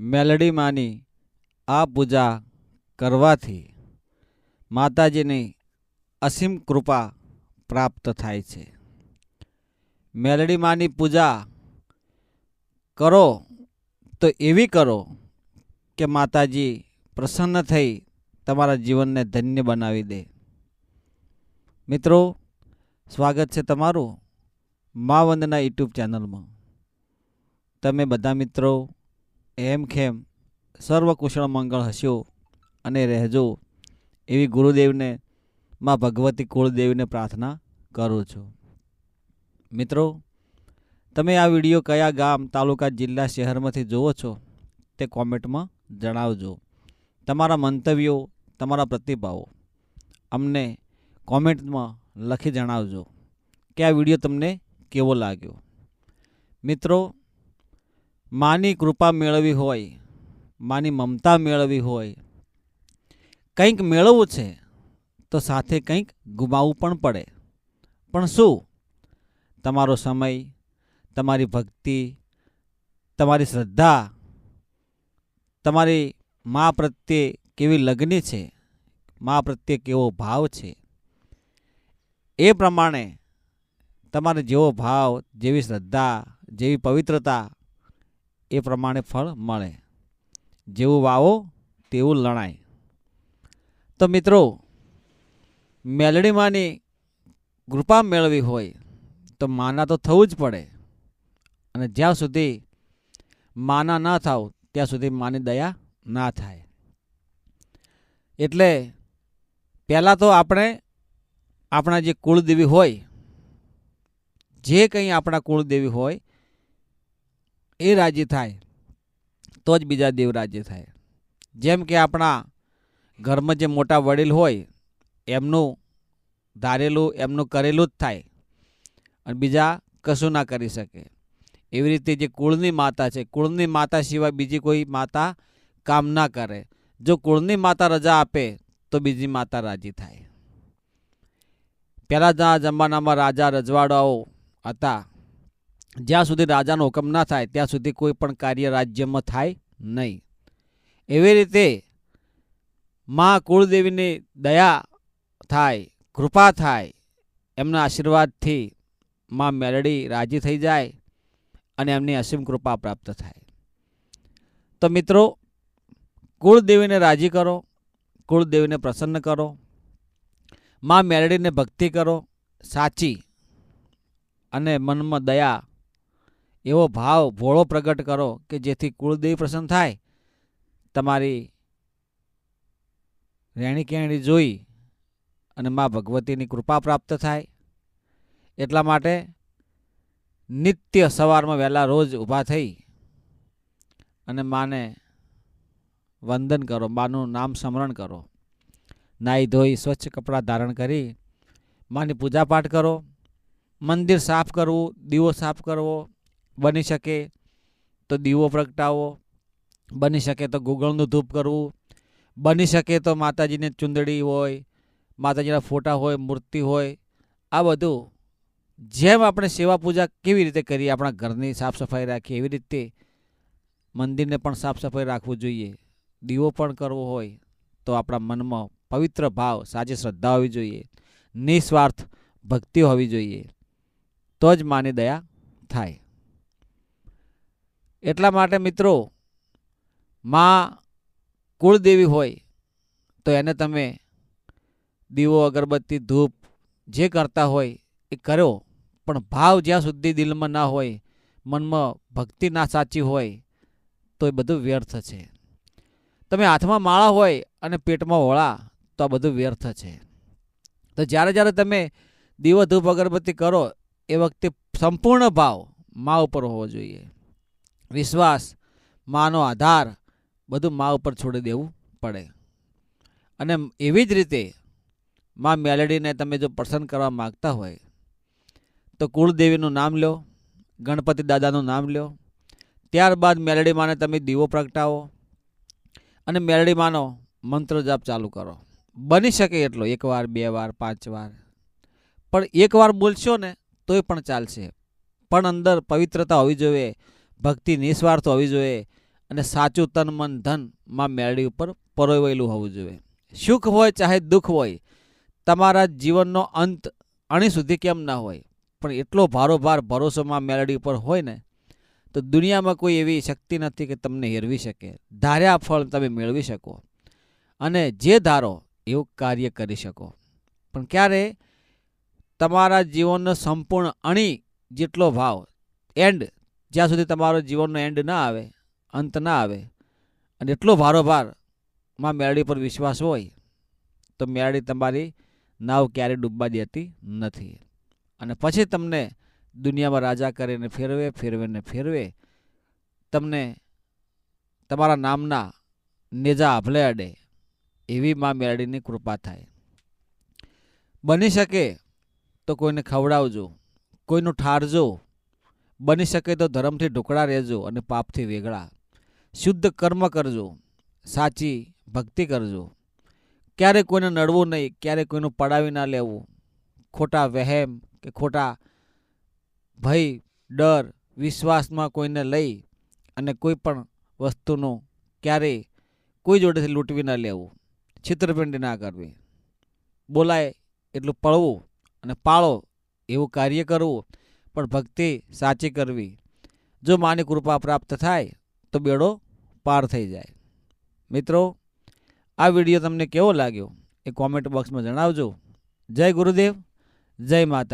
મેલડી માની, આ પૂજા કરવાથી માતાજીની અસીમ કૃપા પ્રાપ્ત થાય છે. મેલડી માની પૂજા કરો તો એવી કરો કે માતાજી પ્રસન્ન થઈ તમારા જીવનને ધન્ય બનાવી દે. મિત્રો, સ્વાગત છે તમારું મા વંદના યુટ્યુબ ચેનલમાં. તમે બધા મિત્રો એમ ખેમ સર્વકુશળ મંગળ હશો અને રહેજો. એવી ગુરુદેવને, માં ભગવતી કુળદેવીને પ્રાર્થના કરું છું. મિત્રો, તમે આ વીડિયો કયા ગામ, તાલુકા, જિલ્લા, શહેરમાંથી જુઓ છો તે કોમેન્ટમાં જણાવજો. તમારા મંતવ્યો, તમારા પ્રતિભાવો અમને કોમેન્ટમાં લખી જણાવજો કે આ વીડિયો તમને કેવો લાગ્યો. મિત્રો માની કૃપા મેળવી હોય, માની મમતા મેળવી હોય, કંઈક મેળવવું છે, તો સાથે કંઈક ગુમાવવું પણ પડે. પણ શું? તમારો સમય, તમારી ભક્તિ, તમારી શ્રદ્ધા, તમારી મા પ્રત્યે કેવી લગ્ની છે, મા પ્રત્યે કેવો ભાવ છે, એ પ્રમાણે તમારે જેવો ભાવ, જેવી શ્રદ્ધા, જેવી પવિત્રતા એ પ્રમાણે ફળ મળે. જેવું વાવો તેવું લણાય. તો મિત્રો, મેલડીમાંની કૃપા મેળવી હોય તો માના તો થવું જ પડે. અને જ્યાં સુધી માના ના થાવ, ત્યાં સુધી માની દયા ના થાય. એટલે પહેલાં તો આપણે આપણા જે કુળદેવી હોય, જે કંઈ આપણા કુળદેવી હોય એ રાજી થાય, તો જ બીજા દેવ રાજી થાય. જેમ કે આપણા ઘરમાં જે મોટા વડીલ હોય, એમનું ધારેલું, એમનું કરેલું જ થાય, અને બીજા કશું ના કરી શકે. એવી રીતે જે કુળની માતા છે, કુળની માતા સિવાય બીજી કોઈ માતા કામ ના કરે. જો કુળની માતા રજા આપે, તો બીજી માતા રાજી થાય. પહેલાંના જમાનામાં રાજા રજવાડાઓ હતા. જ્યાં સુધી રાજાનો હુકમ ના થાય, ત્યાં સુધી કોઈ પણ કાર્ય રાજ્યમાં થાય નહીં. એવી રીતે મા કુળદેવીની દયા થાય, કૃપા થાય, એમના આશીર્વાદથી મા મેલડી રાજી થઈ જાય અને એમની અસીમ કૃપા પ્રાપ્ત થાય. તો મિત્રો, કુળદેવીને રાજી કરો, કુળદેવીને પ્રસન્ન કરો, મા મેલડીને ભક્તિ કરો, સાચી અને મનમાં દયા એવો ભાવ ભોળો પ્રગટ કરો કે જેથી કુળદેવી પ્રસન્ન થાય. તમારી રહેણી કહેણી જોઈ અને મા ભગવતીની કૃપા પ્રાપ્ત થાય. એટલા માટે નિત્ય સવારમાં વહેલા રોજ ઊભા થઈ અને માને વંદન કરો, માનું નામ સ્મરણ કરો. નાહી ધોઈ સ્વચ્છ કપડાં ધારણ કરી, માની પૂજાપાઠ કરો, મંદિર સાફ કરવું, દીવો સાફ કરવો બની શકે તો દીવો પ્રગટાવો, બની શકે તો ગુગળનું ધૂપ કરવું, બની શકે તો માતાજીને ચુંદડી હોય, માતાજીના ફોટા હોય, મૂર્તિ હોય, આ બધું જેમ આપણે સેવા પૂજા કેવી રીતે કરીએ, આપણા ઘરની સાફ સફાઈ રાખીએ, એવી રીતે મંદિરને પણ સાફ સફાઈ રાખવું જોઈએ. દીવો પણ કરવો હોય તો આપણા મનમાં પવિત્ર ભાવ, સાચી શ્રદ્ધા હોવી જોઈએ. નિસ્વાર્થ ભક્તિ હોવી જોઈએ. તો જ માની દયા થાય. એટલા માટે મિત્રો, માં કુળદેવી હોય, તો એને તમે દીવો, અગરબત્તી, ધૂપ જે કરતા હોય એ કર્યો પણ ભાવ જ્યાં સુધી દિલમાં ના હોય, મનમાં ભક્તિ ના સાચી હોય, તો એ બધું વ્યર્થ છે. તમે હાથમાં માળા હોય અને પેટમાં હોળા તો આ બધું વ્યર્થ છે. તો જ્યારે જ્યારે તમે દીવો, ધૂપ, અગરબત્તી કરો, એ વખતે સંપૂર્ણ ભાવ મા ઉપર હોવો જોઈએ. વિશ્વાસ, માનો આધાર, બધું મા ઉપર છોડી દેવું પડે. અને એવી જ રીતે મા મેલડીને તમે જો પસંદ કરવા માગતા હોય, તો કુળદેવીનું નામ લો ગણપતિ દાદાનું નામ લો ત્યારબાદ મેલડી માને તમે દીવો પ્રગટાવો અને મેલડી માનો મંત્ર જાપ ચાલુ કરો. બની શકે એટલો, એક વાર, બે વાર, પાંચ વાર. પણ એક વાર બોલશો ને, તોય પણ ચાલશે. પણ અંદર પવિત્રતા હોવી જોઈએ. ભક્તિ નિસ્વાર્થ હોવી જોઈએ અને સાચું તન, મન, ધનમાં મેળવી ઉપર પરોવેલું હોવું જોઈએ. સુખ હોય ચાહે દુઃખ હોય, તમારા જીવનનો અંત અણી સુધી કેમ ના હોય? પણ એટલો ભારોભાર ભરોસોમાં મેળડી ઉપર હોય ને, તો દુનિયામાં કોઈ એવી શક્તિ નથી કે તમને હેરવી શકે. ધાર્યા ફળ તમે મેળવી શકો અને જે ધારો એવું કાર્ય કરી શકો. પણ ક્યારે તમારા જીવનનો સંપૂર્ણ અણી જેટલો ભાવ એન્ડ જ્યાં સુધી તમારો જીવનનો એન્ડ ના આવે, અંત ના આવે, અને એટલો ભારોભારમાં મેળડી પર વિશ્વાસ હોય, તો મેળડી તમારી નાવ ક્યારેય ડૂબવા દેતી નથી. અને પછી તમને દુનિયામાં રાજા કરીને ફેરવે ફેરવે ને ફેરવે, તમને તમારા નામના નેજા આભલે અડે, એવી માં મેળડીની કૃપા થાય. બની શકે તો કોઈને ખવડાવજો, કોઈનું ઠારજો બની શકે તો ધર્મથી ઢોકળા રહેજો અને પાપથી વેગળા. શુદ્ધ કર્મ કરજો. સાચી ભક્તિ કરજો. ક્યારે કોઈને નડવું નહીં, ક્યારે કોઈનું પડાવી ના લેવું. ખોટા વહેમ કે ખોટા ભય, ડર, વિશ્વાસમાં કોઈને લઈ અને કોઈ પણ વસ્તુનું ક્યારેય કોઈ જોડેથી લૂંટવી ના લેવું. છિત્રપિંડી ના કરવી. બોલાય એટલું પળવું અને પાળો એવું કાર્ય કરવું પણ ભક્તિ સાચી કરવી. જો માની કૃપા પ્રાપ્ત થાય, તો બેડો પાર થઈ જાય. મિત્રો, આ વીડિયો તમને કેવો લાગ્યો? એ કોમેન્ટ બોક્સમાં જણાવજો. જય ગુરુદેવ, જય માતા